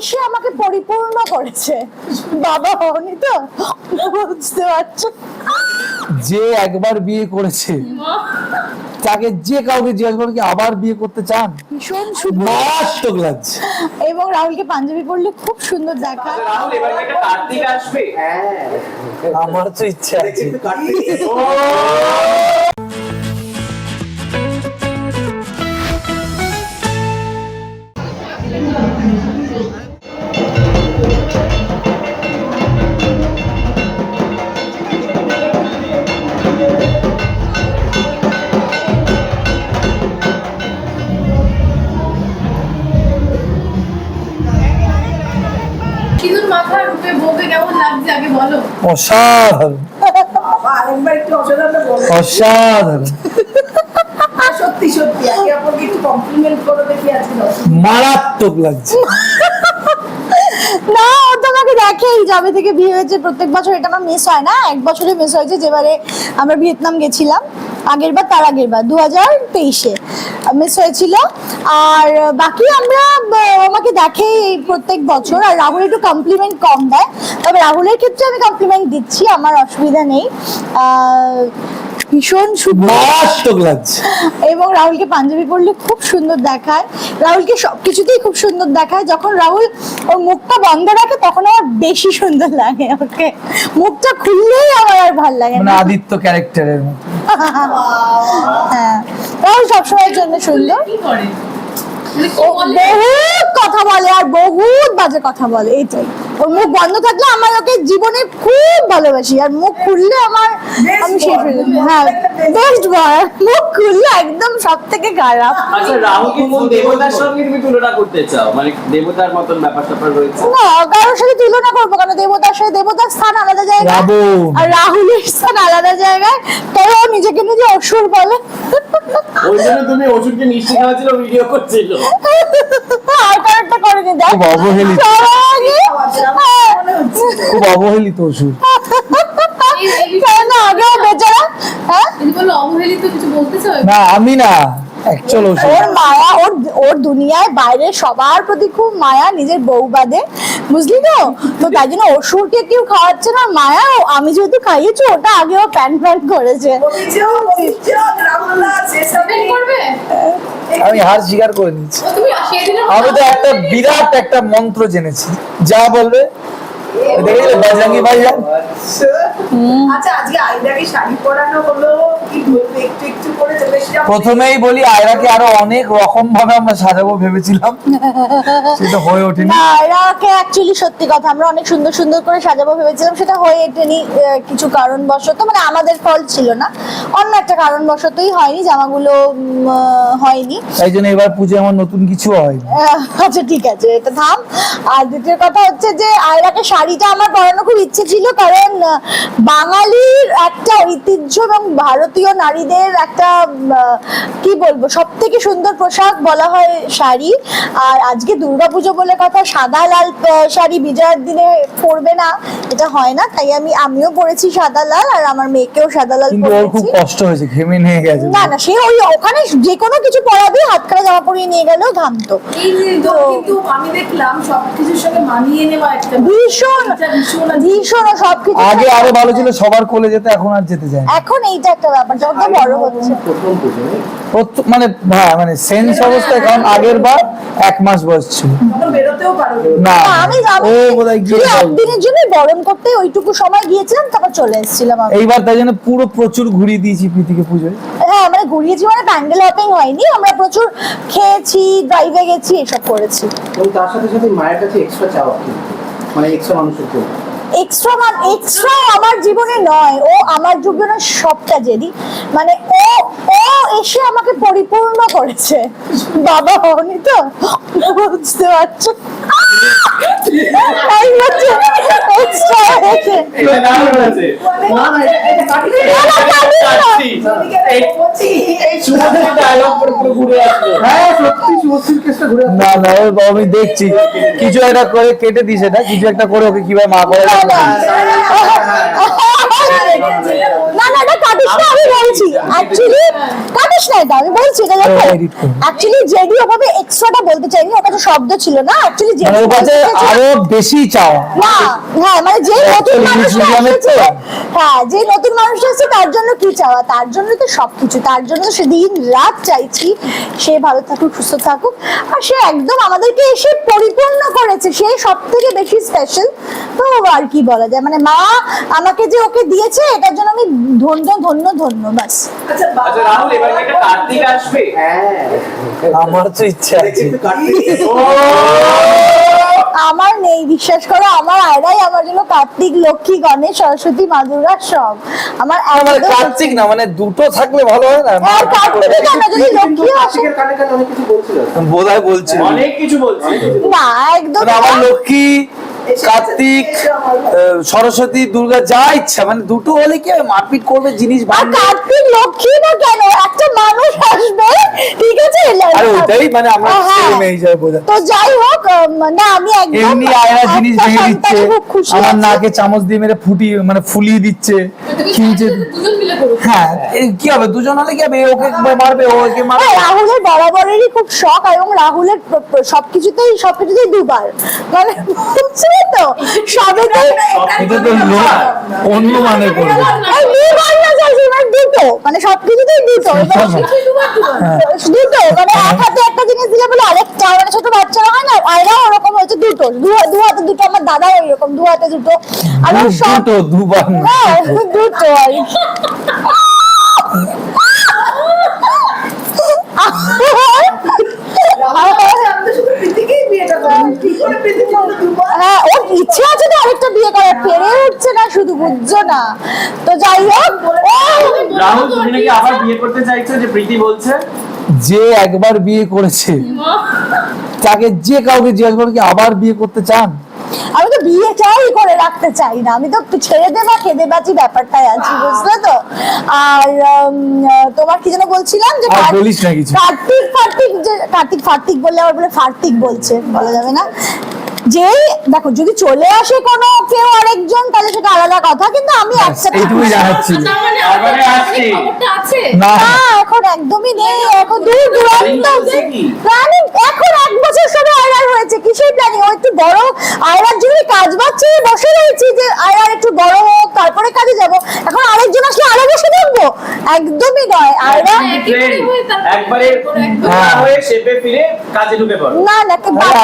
এসে আমাকে পরিপূর্ণ করেছে। বাবা হওনি তো? বুঝতে পারছ? যে একবার বিয়ে করেছে তাকে যে কাউকে জিজ্ঞাসা করে কি আবার বিয়ে করতে চান? ভীষণ সুন্দর। মারাত্মক লাগছে। এবং রাহুলকে পাঞ্জাবি পরলে খুব সুন্দর দেখায় রাহুল এবার একটা কার্তিক আসবে? আমার তো ইচ্ছা আছে। সিঁদুর মাথা রূপে বউকে কেমন লাগছে আগে বলো? অসাধারণ। অসাধারণ সত্যি সত্যি একটু কমপ্লিমেন্ট করে দেখি আজকে মারাত্মক লাগছে। না ও তো আমাকে দেখেই যাবে থেকে বিয়ে হয়েছে প্রত্যেক বছর এটা আমার মিস হয় না। এক বছরে মিস হয়েছে যেবারে আমরা ভিয়েতনাম গেছিলাম। আগের বার তার আগের বার দু হাজার তেইশে মিস হয়েছিল। আর বাকি আমরা আমাকে দেখে প্রত্যেক বছর আর রাহুল একটু কমপ্লিমেন্ট কম দেয়। তবে রাহুলের ক্ষেত্রে আমি কমপ্লিমেন্ট দিচ্ছি আমার অসুবিধা নেই। আহ, ভীষণ সুন্দর লাগছে। এবং রাহুলকে পাঞ্জাবি পরলে খুব সুন্দর দেখায়। রাহুলকে সবকিছুতেই খুব সুন্দর দেখায়। যখন রাহুল ওর মুখটা বন্ধ রাখে তখন আমার বেশি সুন্দর লাগে ওকে। মুখটা খুললেই আমার আর ভালো লাগে মানে না আদিত্য ক্যারেক্টারের মতো। হ্যাঁ। রাহুল সবসময়ের জন্য সুন্দর। কি করে? মানে বহুত কথা বলে আর বহুত বাজে কথা বলে এইটাই ওর মুখ বন্ধ থাকলে আমার ওকে জীবনে খুব ভালোবাসি আর মুখ খুললে আমার আমি শেষ হয়ে বেস্ট বয় মুখ খুললে একদম সব থেকে খারাপ। আচ্ছা রাহুলকে কোন দেবতার সঙ্গে তুমি তুলনা করতে চাও? মানে দেবতার মতন ব্যাপার স্যাপার রয়েছে? না কারোর সাথে তুলনা করব কেন? দেবতার সাথে দেবতার স্থান আলাদা জায়গায়। আর রাহুলের স্থান আলাদা জায়গায়। তাই ও নিজেকে নিজে অসুর বলে। ওই জন্য তুমি ওষুধকে মিষ্টি খাওয়াচ্ছিল ভিডিও করছিল। আর কারেক্টটা করে নি দেখ অবহেলিত। খুব অবহেলিত ওষুধ কেন আগেও বেচারা হ্যাঁ? অবহেলিত কিছু বলতে না আমি না। অ্যাকচুয়াল ওর মায়া ওর ওর দুনিয়ায় বাইরে সবার প্রতি খুব মায়া নিজের বউ বাদে। বুঝলি তো? তো তাই জন্য অসুরকে কেউ খাওয়াচ্ছে না মায়া আমি যেহেতু খাইয়েছি ওটা আগেও প্যান প্যান করেছে। অভিযোগ অভিযোগ রাহুল্লাহ সেসব Defend করবে? আমি হার স্বীকার করে নিচ্ছি। ও আমি তো একটা বিরাট একটা মন্ত্র জেনেছি। যা বলবে দেখেছিলে বজরঙ্গি ভাইজান আচ্ছা আজকে আইদাকে শাড়ি পরানো হলো একটু একটু করে প্রথমেই বলি আয়রাকে আরও অনেক রকম ভাবে আমরা সাজাবো ভেবেছিলাম। সেটা হয়ে ওঠেনি। না এরাকে অ্যাকচুয়ালি সত্যি কথা আমরা অনেক সুন্দর সুন্দর করে সাজাবো ভেবেছিলাম। সেটা হয়ে ওঠেনি কিছু কারণবশত। মানে আমাদের ফল ছিল না। অন্য একটা কারণবশতই হয়নি জামাগুলো হয়নি। তাই জন্য এবার পুজো আমার নতুন কিছু হয় আচ্ছা ঠিক আছে এটা থাম। আর দ্বিতীয় কথা হচ্ছে যে আয়রাকে শাড়িটা আমার পরানো খুব ইচ্ছে ছিল কারণ বাঙালির একটা ঐতিহ্য এবং ভারতীয় নারীদের একটা কি বলব সব থেকে সুন্দর পোশাক বলা হয় শাড়ি। আর আজকে দুর্গাপুজো বলে কথা সাদা লাল শাড়ি বিজয়ার দিনে পরবে না এটা হয় না। তাই আমি আমিও পরেছি সাদা লাল আর আমার মেয়েকেও সাদা লাল পরেছি। কষ্ট হয়েছে ঘেমে নিয়ে গেছে। না না সে ওই ওখানে যে কোনো কিছু পরাবি হাত কাটা জামা পরিয়ে নিয়ে গেলেও ঘামতো। তো কিন্তু আমি দেখলাম সবকিছুর সঙ্গে মানিয়ে নেওয়া একটা ভীষণ ভীষণ সবকিছু আগে আরও ভালো ছিল সবার কোলে যেতে এখন আর যেতে যায় এখন এইটা একটা ব্যাপার যত বড় হচ্ছে। প্রথম মানে হ্যাঁ মানে সেন্স অবস্থায় কারণ আগের বার এক মাস বয়স ছিল। বেরোতেও পারো না আমি ও বোধহয় গিয়ে একদিনের জন্য বরণ করতে ওইটুকু সময় গিয়েছিলাম তারপর চলে এসেছিলাম। এইবার তাই জন্য পুরো প্রচুর ঘুরিয়ে দিয়েছি প্রীতিকে পুজোয়? হ্যাঁ মানে ঘুরিয়েছি মানে প্যান্ডেল হপিং হয়নি আমরা প্রচুর খেয়েছি ড্রাইভে গেছি এসব করেছি। এবং তার সাথে সাথে মায়ের কাছে এক্সট্রা চাওয়া মানে এক্সট্রা মানুষের জন্য। এক্সট্রা মান এক্সট্রা আমার জীবনে নয়। ও আমার জীবনে সবটা জেদি। মানে ও ও এসে আমাকে পরিপূর্ণ করেছে। বাবা হওনি তো? বুঝতে পারছ? তাই হচ্ছে এক্সট্রা হয়েছে। না না না, না, না। না না আমি দেখছি। কিছু একটা করে কেটে দিস না? কিছু একটা করে ওকে কীভাবে মা করে না, কাটিস না আমি বলছি অ্যাকচুয়ালি কাটিস না এটা আমি বলছি এটা দেখো হ্যাঁ, edit করো। অ্যাকচুয়ালি জেডি ওভাবে এক্সট্রাটা বলতে চাইনি ওর কাছে শব্দ ছিল না অ্যাকচুয়ালি মানে ওর কাছে আরও বেশি চাওয়া। না হ্যাঁ মানে যে নতুন মানুষটা এসেছে হ্যাঁ যে নতুন মানুষটা এসেছে তার জন্য কি চাওয়া? তার জন্য তো সবকিছু। তার জন্য সে দিন রাত চাইছি সে ভালো থাকুক সুস্থ থাকুক। আর সে একদম আমাদেরকে এসে পরিপূর্ণ করেছে। সে সব থেকে বেশি স্পেশাল তো আর কি বলা যায়? মানে মা আমাকে যে ওকে দিয়েছে এটার জন্য আমি ধন্য ধন্য ধন্য বাস। আচ্ছা আচ্ছা রাহুল এবার কি একটা কার্তিক আসবে? হ্যাঁ। আমার তো ইচ্ছা আছে। আমার নেই বিশ্বাস করো আমার আয়রাই আমার জন্য কার্তিক লক্ষ্মী গণেশ সরস্বতী মা দুর্গা সব। আমার মানে কার্তিক না মানে দুটো থাকলে ভালো হয় না? আর কার্তিকই কেন যদি লক্ষ্মী আসে কার্তিকের কানে কানে অনেক কিছু বলছিল? বোধহয় বলছি অনেক কিছু বলছি না একদম মানে আমার লক্ষ্মী কার্তিক সরস্বতী দুর্গা যা ইচ্ছা মানে দুটো হলে কি মারপিট করবে জিনিস কার্তিক লক্ষ্মী না কেন? একটা মানুষ আসবে ঠিক আছে? আরে ওটাই মানে আমরা হ্যাঁ। ছেলে মেয়ে হিসাবে বোঝা তো যাই হোক না আমি একদম এমনি আয়রা জিনিস ভেঙে দিচ্ছে আমার নাকে চামচ দিয়ে মেরে ফুটিয়ে মানে ফুলিয়ে দিচ্ছে। তুমি দুজন মিলে হ্যাঁ কি হবে? দুজন হলে কি হবে? ওকে মারবে ওকে হ্যাঁ, মারবে রাহুলের বরাবরেরই খুব শখ এবং রাহুলের সবকিছুতেই সবকিছুতেই দুবার। মানে তো? সবেতেই এটা তো অন্য মানে করবে এই দুবার না চাইছি মানে দুটো। মানে সবকিছুতেই দুটো। দুটো। মানে এক হাতে একটা জিনিস দিলে বলে আরেকটা মানে ছোট বাচ্চারা হয় না ওরকম হয়েছে দুটো। দু হাতে দুটো আমার দাদা ওইরকম দু হাতে দুটো। আর ওর সব দুটো দুবার না। হ্যাঁ দুটো আর কি। আমি তো শুধু প্রীতিকেই বিয়েটা করব কি করে প্রীতিকে আমরা দুবার হ্যাঁ ওর ইচ্ছে আছে তো আরেকটা বিয়ে করার পেরে উঠছে না শুধু বুঝছ না তো যাই হোক রাহুল তুমি নাকি আবার বিয়ে করতে চাইছো যে প্রীতি বলছে? যে একবার বিয়ে করেছে তাকে যে কাউকে জিজ্ঞাসা করে কি আবার বিয়ে করতে চান? আমি তো বিয়েটাই করে রাখতে চাই না। আমি তো ছেড়ে দেবা খেদে বাঁচি ব্যাপারটাই আছি বুঝলে তো? আর তোমার কি যেন বলছিলাম যে। কার্তিক ফার্তিক যে কার্তিক ফার্তিক বললে আবার বলে ফার্তিক বলছে বলা যাবে না? যেই দেখো যদি চলে আসে কোনো কেউ আরেকজন তাহলে সেটা আলাদা কথা কিন্তু আমি এইটুকুই জানাচ্ছি মানে না। এখন একদমই নেই এখন দূর দূরান্ত প্ল্যানিং এখন এক বছর সবে আয়রার হয়েছে কিসের প্ল্যানিং ও একটু বড় আয়রার জন্য কাজ বাচ্চে বসে রয়েছি যে আয়রার একটু বড় হোক তারপরে কাজে যাব। এখন আরেকজন আসলে আরও বসে থাকব? একদমই নয় আয়রা একেবারে হয়ে হয়ে। শেপে ফিরে কাজে ঢুকে পড়ো। না না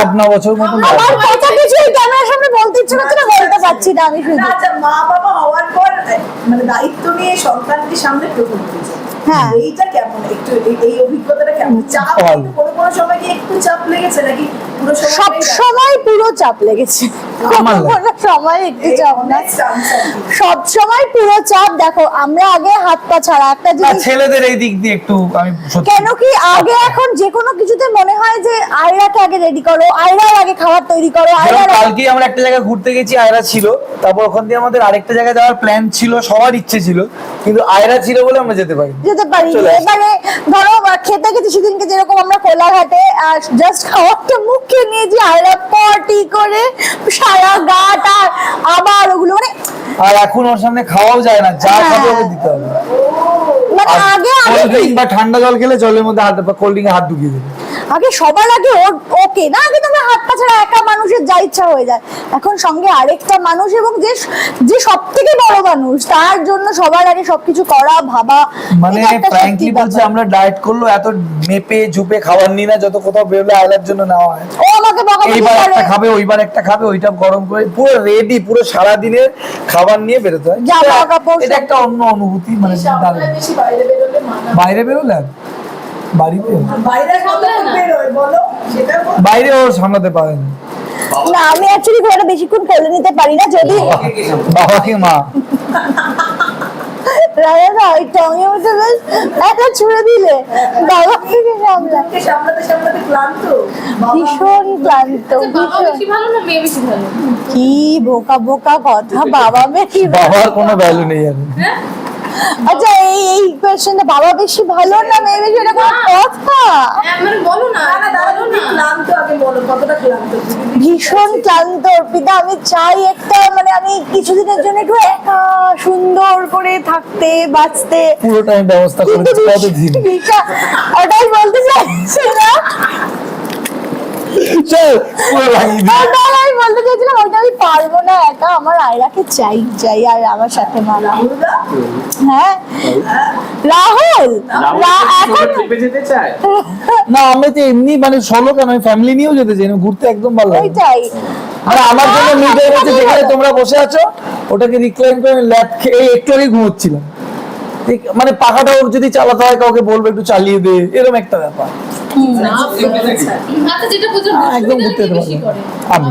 আট ন বছর মতো আমার কথা কিছু ক্যামেরার সামনে বলতে ইচ্ছে করছে না বলতে পারছি না আমি শুধু আচ্ছা মা বাবা হওয়ার পর মানে দায়িত্ব নিয়ে সন্তানকে সামনে প্রথম হ্যাঁ। এইটা কেমন? একটু এই- এই অভিজ্ঞতাটা কেমন? চাপ কোনো কোনো সময় কি একটু চাপ লেগেছে নাকি পুরো সব সময় পুরো চাপ লেগেছে। আমার লাগে। কোনো সময় একটু চাপ না। অনেক চান্স আর কি। সব সময় পুরো চাপ দেখো আমরা আগে হাত পা ছাড়া একটা জিনিস ছেলেদের এই দিক দিয়ে একটু আমি কেন কি আগে এখন যে কোনো হয় যে আয়রাকে আগে রেডি করো আয়রার আগে খাবার তৈরি করো আয়রার কালকে আমরা একটা জায়গায় ঘুরতে গেছি আয়রা ছিল। তারপর ওখান দিয়ে আমাদের আরেকটা জায়গায় যাওয়ার প্ল্যান ছিল সবার ইচ্ছে ছিল কিন্তু আয়রা ছিল বলে আমরা যেতে পারি যেতে পারি এবারে ধরো খেতে গেছি সেদিনকে যেরকম আমরা কোলাঘাটে জাস্ট খাবারটা মুখে নিয়েছি আয়রা পটি করে সারা গাটা আবার ওগুলো মানে আর এখন ওর সামনে খাওয়াও যায় না যা হ্যাঁ। খাবে ওকে দিতে হবে। মানে আগে আগে বা ঠান্ডা জল খেলে জলের মধ্যে হাত কোল্ড ড্রিঙ্কে হাত ঢুকিয়ে দেবে। আগে সবার আগে ওকে। না আগে তোমার হাত পা ছাড়া একা মানুষের যা ইচ্ছা হয়ে যায়। এখন সঙ্গে আরেকটা মানুষ এবং যে যে সব থেকে বড় মানুষ তার জন্য সবার আগে সবকিছু করা ভাবা মানে ফ্র্যাঙ্কলি বলছে আমরা ডায়েট করল এত মেপে ঝুপে খাবার নিই না যত কোথাও বেরোলে আয়লার জন্য নেওয়া হয়। ও আমাকে বকাবকি এইবার একটা খাবে ওইবার একটা খাবে ওইটা গরম করে পুরো রেডি পুরো সারা দিনের খাবার নিয়ে বেরোতে হয়। এটা- একটা অন্য অনুভূতি মানে বাইরে বেরোলে মানা বাইরে বেরোলে? বাড়িতে? বাইরে ও সামলাতে পারে না। না আমি অ্যাকচুয়ালি খুব একটা বেশিক্ষণ কোলে নিতে পারি না যদি বাবাকে মা? রাজা না ওই টঙে উঠে বেশ একটা ছুড়ে দিলে। বাবা থেকে সামলাতে সামলাতে ক্লান্ত। ভীষণ ক্লান্ত আচ্ছা, কি বোকা বোকা কথা বাবা মেয়ে কি বাবার কোনো ভ্যালু নেই আচ্ছা এই এই কোয়েশ্চেনটা বাবা বেশি ভালো না মেয়ে বেশি? এটা কোনো কথা? হ্যাঁ, মানে বলো না না না দাদা তুমি ক্লান্ত আগে বলো কতটা ক্লান্ত? ভীষণ ক্লান্ত অর্পিতা আমি চাই একটা মানে আমি কিছুদিনের জন্য একটু একা সুন্দর করে থাকতে বাঁচতে। পুরো টাইম ব্যবস্থা কিন্তু করেছি কতদিন ওটাই বলতে চাইছি না। চল পুরো লাগিয়ে দিই। আমি বলতে চাইছিলাম ওটা আমি পারব না একা আমার আয়রাকে চাই চাই আর আমার সাথে মা রাহুলদা হ্যাঁ রাহুল এখন চায় না আমি তো এমনি মানে সলো কেন আমি ফ্যামিলি নিয়েও যেতে চাই ঘুরতে একদম ভালো লাগে। ওইটাই মানে আমার জন্য হ্যাঁ, মিড হয়ে হ্যাঁ, যেখানে হ্যাঁ। তোমরা বসে আছো ওটাকে রিক্লাইন করে ল্যাপ খেয়ে একটু আগে ঘুমোচ্ছিলাম মানে পাখাটা ওর যদি চালাতে হয় কাউকে বলবে একটু চালিয়ে দে এরকম একটা ব্যাপার। বলছো। একদম ঘুরতে আমি।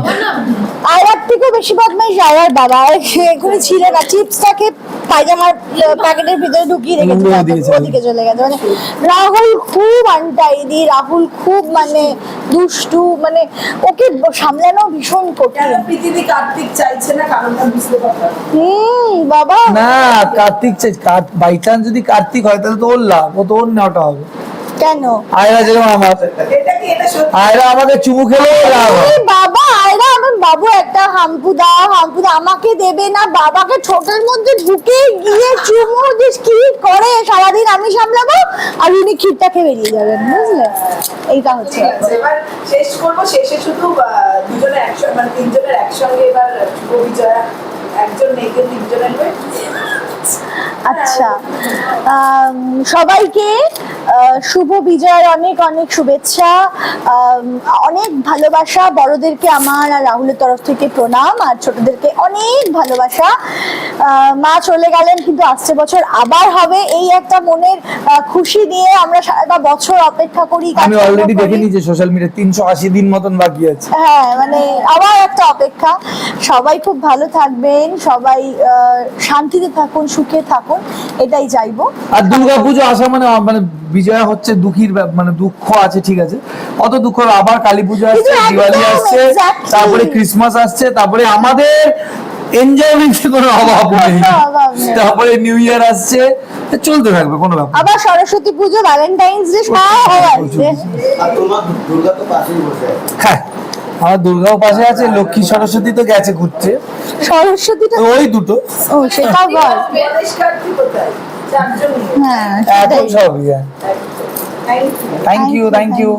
আয়রার থেকেও বেশি বদমাইশ আয়রার বাবা। সে এখানে ছিলেন না চিপসটাকে পায়জামার প্যাকেটের ভিতরে ঢুকিয়ে রেখেছে। ওদিকে চলে গেছে। মানে রাহুল খুব আনটাইদি রাহুল খুব মানে দুষ্টু মানে ওকে সামলানো ভীষণ কঠিন। পৃথিবী কার্তিক চাইছে না? কারণটা বুঝতে পারলাম। হুম বাবা। না কার্তিক বাই চান্স যদি কার্তিক হয় তাহলে তো ওর লাভ ও তো ওর নেওয়াটা হবে। কেন? আয়রা যেরকম আমার এটা কি এটা সত্যি? আয়রা আমাকে চুমু খেলে। বাবা আয়রা আমার বাবু একটা হাম্পুদা হাম্পুদা আমাকে দেবে না বাবাকে ঠোঁটের মধ্যে ঢুকে গিয়ে চুমু যে কি করে? সারাদিন আমি সামলাবো আর উনি ক্ষীরটাকে বেরিয়ে যাবেন বুঝলে? এইটা হচ্ছে এবার শেষ করব। শেষে শুধু দুজনের একসঙ্গে মানে তিনজনের একসঙ্গে এবার একজন মেয়েকে তিনজনের আচ্ছা সবাইকে শুভ বিজয়ের অনেক অনেক শুভেচ্ছা। অনেক ভালোবাসা বড়দেরকে আমার আর রাহুলের তরফ থেকে প্রণাম আর ছোটদেরকে অনেক ভালোবাসা। মা চলে গেলেন কিন্তু আসছে বছর আবার হবে এই একটা মনের খুশি নিয়ে আমরা সারাটা বছর অপেক্ষা করি আমি অলরেডি। দেখে নিয়েছি সোশ্যাল মিডিয়া তিনশো আশি দিন মতন বাকি আছে। হ্যাঁ মানে আবার একটা অপেক্ষা। সবাই খুব ভালো থাকবেন সবাই আহ, শান্তিতে থাকুন সুখে থাকুন এটাই চাইব। আর দুর্গা পুজো আসা মানে মানে বিজয়া হচ্ছে দুঃখীর মানে দুঃখ আছে ঠিক আছে। অত দুঃখ? আবার কালী পুজো আসছে দিওয়ালি আসছে তারপরে ক্রিসমাস আসছে তারপরে আমাদের এনজয়মেন্টের কোনো অভাব নেই। তারপরে নিউ ইয়ার আসছে চলতে থাকবে কোনো ব্যাপার আবার সরস্বতী পুজো ভ্যালেন্টাইন্স ডে সব আসছে। আর তোমার দুর্গা তো পাশেই বসে আছে। হ্যাঁ আমার দুর্গাও পাশে আছে লক্ষ্মী সরস্বতী তো গেছে ঘুরতে। সরস্বতীটা ওই দুটো। ও সেটাও বল। হ্যাঁ এখন সব থ্যাংক ইউ থ্যাংক ইউ